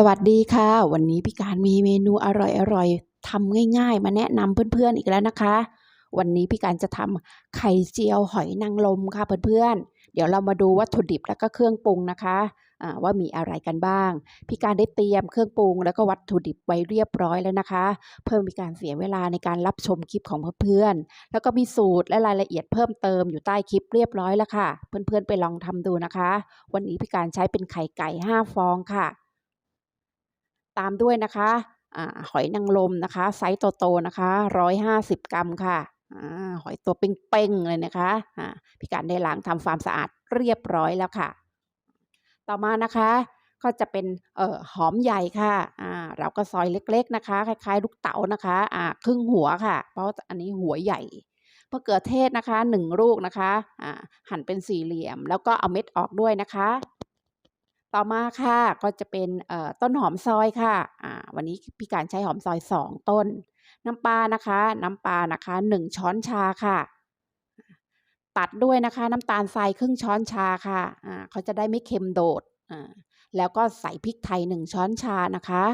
สวัสดีค่ะ วันนี้พี่การมีเมนูอร่อยๆทำง่ายๆ มาแนะนำเพื่อนๆอีกแล้วนะคะ วันนี้พี่การจะทำไข่เจียวหอยนางรมค่ะเพื่อนๆ เดี๋ยวเรามาดูวัตถุดิบแล้วก็เครื่องปรุงนะคะว่ามีอะไรกันบ้าง พี่การได้เตรียมเครื่องปรุง แล้วก็วัตถุดิบไว้เรียบร้อยแล้วนะคะ เพิ่มมีการเสียเวลาในการรับชมคลิปของเพื่อนๆ แล้วก็มีสูตรและรายละเอียดเพิ่มเติมอยู่ใต้คลิปเรียบร้อยแล้วค่ะ เพื่อนๆไปลองทำดูนะคะ วันนี้พี่การใช้เป็นไข่ไก่ 5 ฟองค่ะ ตามด้วยนะคะอหอยนางรมนะคะ ไซส์โตๆนะคะ150กรัมค่ะอหอยตัวเป้งๆเลยนะคะพี่การได้ล้างทำความสะอาดเรียบร้อยแล้วค่ะ ต่อมานะคะก็จะเป็นเอ่อหอมใหญ่ค่ะอ่าเราก็ซอยเล็ก ๆนะคะ คล้ายๆ ลูกเต๋านะคะอ่าครึ่งหัวค่ะ เพราะอันนี้หัวใหญ่มะเขือเทศนะคะหนึ่งลูกนะคะอ่าหั่นเป็นสี่เหลี่ยม แล้วก็เอาเม็ดออกด้วยนะคะ ต่อมาค่ะก็จะเป็นต้นหอมซอยค่ะวันนี้พี่การใช้หอมซอย 2 ต้น น้ำปลานะคะ น้ำปลานะคะ 1 ช้อนชาค่ะ ตัดด้วยนะคะ น้ำตาลทรายครึ่งช้อนชาค่ะอ่าเขาจะได้ไม่เค็มโดด แล้วก็ใส่พริกไทย 1 ช้อนชานะคะ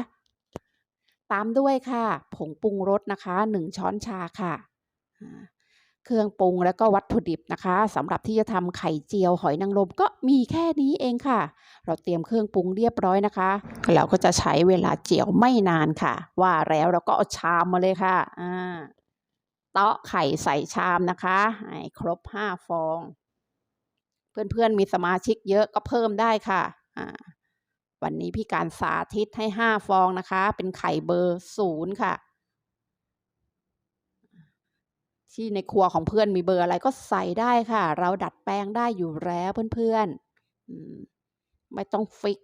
ตามด้วยค่ะ ผงปรุงรสนะคะ 1 ช้อนชาค่ะ เครื่องปรุงแล้วก็วัตถุดิบนะคะสำหรับที่จะทำไข่เจียวหอยนางรมก็มีแค่นี้เองค่ะ เราเตรียมเครื่องปรุงเรียบร้อยนะคะ เราก็จะใช้เวลาเจียวไม่นานค่ะ ว่าแล้วเราก็เอาชามมาเลยค่ะอ่าเตาะไข่ใส่ชามนะคะให้ครบห้าฟอง เพื่อนๆมีสมาชิกเยอะก็เพิ่มได้ค่ะอ่าวันนี้พี่การสาธิตให้ห้าฟองนะคะ เป็นไข่เบอร์ศูนย์ค่ะ ที่ในครัวของเพื่อนมีเบอร์อะไรก็ใส่ได้ค่ะ เราดัดแปลงได้อยู่แล้วเพื่อนๆไม่ต้องฟิก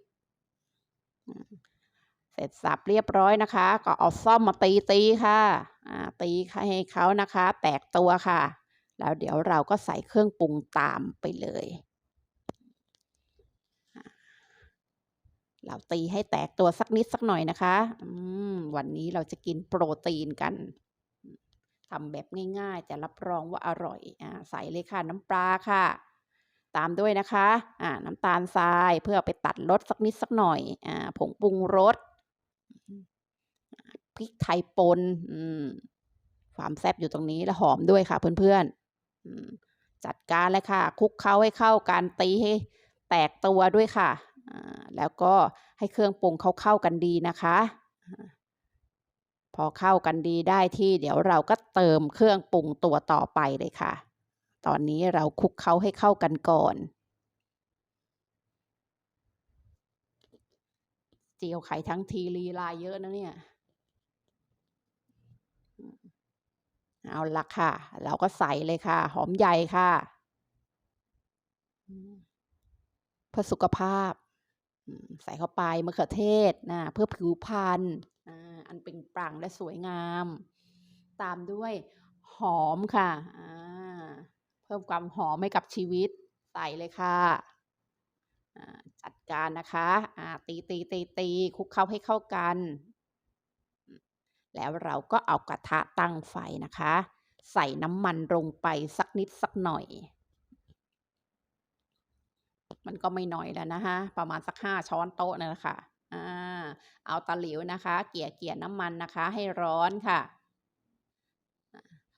เสร็จสับเรียบร้อยนะคะ ก็เอาซ่อมมาตีตีค่ะตีให้เขานะคะ แตกตัวค่ะ แล้วเดี๋ยวเราก็ใส่เครื่องปรุงตามไปเลย เราตีให้แตกตัวสักนิดสักหน่อยนะคะวันนี้เราจะกินโปรตีนกัน ทำแบบง่ายๆแต่รับรองว่าอร่อยอ่าใส่เลยค่ะน้ำปลาค่ะ ตามด้วยนะคะอ่าน้ำตาลทรายเพื่อไปตัดรสสักนิดสักหน่อยอ่าผงปรุงรสพริกไทยป่นความแซ่บอยู่ตรงนี้และหอมด้วยค่ะเพื่อนๆจัดการเลยค่ะคลุกเคล้าให้เข้ากันตีให้แตกตัวด้วยค่ะแล้วก็ให้เครื่องปรุงเขาเข้ากันดีนะคะ พอเข้ากันดีได้ที่เดี๋ยวเราก็เติมเครื่องปรุงตัวต่อไปเลยค่ะ ตอนนี้เราคลุกเคล้าให้เข้ากันก่อน เจียวไข่ทั้งทีลีลายเยอะนะเนี่ย เอาละค่ะ เราก็ใส่เลยค่ะ หอมใหญ่ค่ะเพื่อสุขภาพ ใส่เข้าไปมะเขือเทศนะเพื่อผิวพรรณ อันเป็นปรังและสวยงาม ตามด้วยหอมค่ะเพิ่มความหอมให้กับชีวิตใส่เลยค่ะจัดการนะคะตีตีตีตีคุกเข้าให้เข้ากัน แล้วเราก็เอากระทะตั้งไฟนะคะ ใส่น้ำมันลงไปสักนิดสักหน่อย มันก็ไม่น้อยแล้วนะคะประมาณสักห้าช้อนโต๊ะนะคะอ่า เอาตะหลิวนะคะ เกี่ยเกี่ยน้ำมันนะคะ ให้ร้อนค่ะ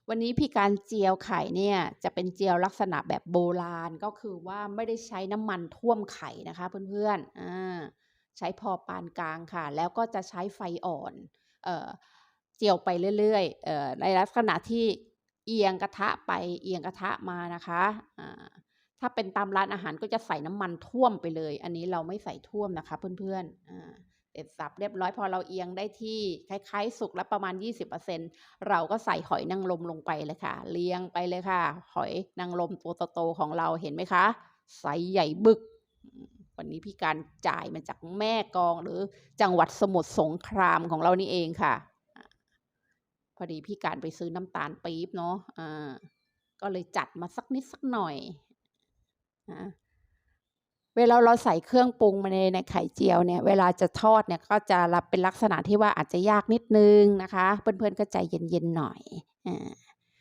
วันนี้พี่การเจียวไข่เนี่ยจะเป็นเจียวลักษณะแบบโบราณก็คือว่าไม่ได้ใช้น้ำมันท่วมไข่นะคะเพื่อนๆอ่าใช้พอปานกลางค่ะ แล้วก็จะใช้ไฟอ่อนเออเจียวไปเรื่อยๆออในลักษณะที่เอียงกระทะไปเอียงกระทะมานะคะถ้าเป็นตามร้านอาหารก็จะใส่น้ำมันท่วมไปเลย อันนี้เราไม่ใส่ท่วมนะคะเพื่อนๆอ่า เสร็จสับเรียบร้อยพอเราเอียงได้ที่คล้ายๆ สุกแล้วประมาณ 20%เราก็ใส่หอยนางรมลงไปเลยค่ะเรียงไปเลยค่ะ หอยนางรมตัวโตๆของเราเห็นไหมคะไซส์ใหญ่บึก วันนี้พี่การจ่ายมาจากแม่กองหรือจังหวัดสมุทรสงครามของเรานี่เองค่ะ พอดีพี่การไปซื้อน้ำตาลปี๊บเนาะอ่าก็เลยจัดมาสักนิดสักหน่อยนะ เวลาเราใส่เครื่องปรุงมาในในไข่เจียวเนี่ยเวลาจะทอดเนี่ยก็จะรับเป็นลักษณะที่ว่าอาจจะยากนิดนึงนะคะ เพื่อนๆก็ใจเย็นๆหน่อยอ่า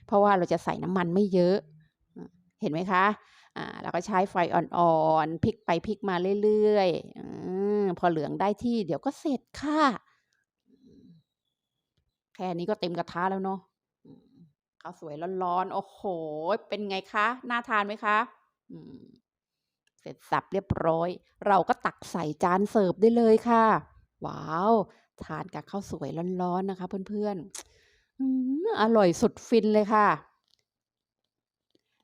เพราะว่าเราจะใส่น้ำมันไม่เยอะเห็นไหมคะอ่าแล้วก็ใช้ไฟอ่อนๆพลิกไปพลิกมาเรื่อยๆอพอเหลืองได้ที่เดี๋ยวก็เสร็จค่ะแค่นี้ก็เต็มกระทะแล้วเนาะข้าวสวยร้อนๆโอ้โห เป็นไงคะ น่าทานไหมคะ อืม เสร็จสับเรียบร้อย เราก็ตักใส่จานเสิร์ฟได้เลยค่ะ ว้าว ทานกับข้าวสวยร้อนๆนะคะ เพื่อนๆอืมอร่อยสุดฟินเลยค่ะ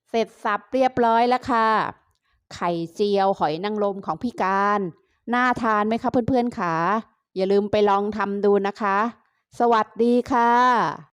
เสร็จสับเรียบร้อยแล้วค่ะ ไข่เจียวหอยนางรมของพี่การ น่าทานไหมคะเพื่อนๆค่ะอย่าลืมไปลองทำดูนะคะ สวัสดีค่ะ